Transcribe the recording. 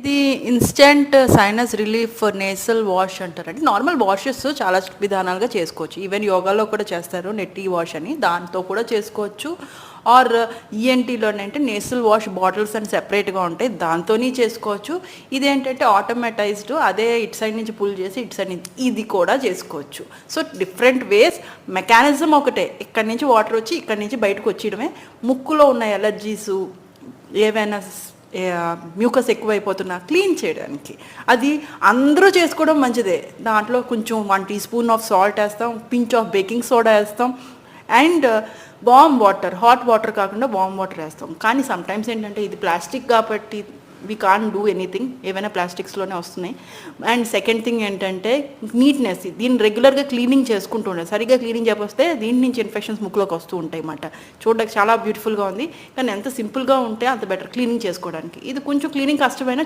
ఇది instant sinus relief nasal wash అంటారండి. Normal washes చాలా విధానాలుగా చేసుకోవచ్చు. ఈవెన్ యోగాలో కూడా చేస్తారు నెట్టి వాష్ అని. దాంతో కూడా చేసుకోవచ్చు. ఆర్ ఈఎన్టీలోనే అంటే నేసల్ వాష్ బాటిల్స్ అని సెపరేట్గా ఉంటాయి. దాంతోని చేసుకోవచ్చు. ఇదేంటంటే ఆటోమేటైజ్డ్ అదే ఇటు సైడ్ నుంచి పుల్ చేసి ఇటు సైడ్ నుంచి ఇది కూడా చేసుకోవచ్చు. సో డిఫరెంట్ వేస్ మెకానిజం ఒకటే. ఇక్కడి నుంచి వాటర్ వచ్చి ఇక్కడి నుంచి బయటకు వచ్చేయడమే. ముక్కులో ఉన్న ఎలర్జీసు ఏవైనా మ్యూకస్ ఎక్కువైపోతున్నా క్లీన్ చేయడానికి. అది అందరూ చేసుకోవడం మంచిదే. దాంట్లో కొంచెం one teaspoon of salt వేస్తాం పించ్ ఆఫ్ బేకింగ్ సోడా వేస్తాం and warm water hot water కాకుండా వామ్ వాటర్ వేస్తాం. కానీ సమ్టైమ్స్ ఏంటంటే ఇది ప్లాస్టిక్ కాబట్టి వీ కాన్ డూ ఎనీథింగ్ ఏవైనా ప్లాస్టిక్స్లోనే వస్తున్నాయి. అండ్ సెకండ్ థింగ్ ఏంటంటే నీట్నెస్ దీన్ని రెగ్యులర్గా క్లీనింగ్ చేసుకుంటూ ఉండాలి. సరిగ్గా క్లీనింగ్ చేయకపోతే దీని నుంచి ఇన్ఫెక్షన్స్ ముక్కులోకి వస్తూ ఉంటాయి అన్నమాట. చూడడానికి చాలా బ్యూటిఫుల్గా ఉంది. కానీ ఎంత సింపుల్గా ఉంటే అంత బెటర్ క్లీనింగ్ చేసుకోవడానికి. ఇది కొంచెం క్లీనింగ్ కష్టమైనా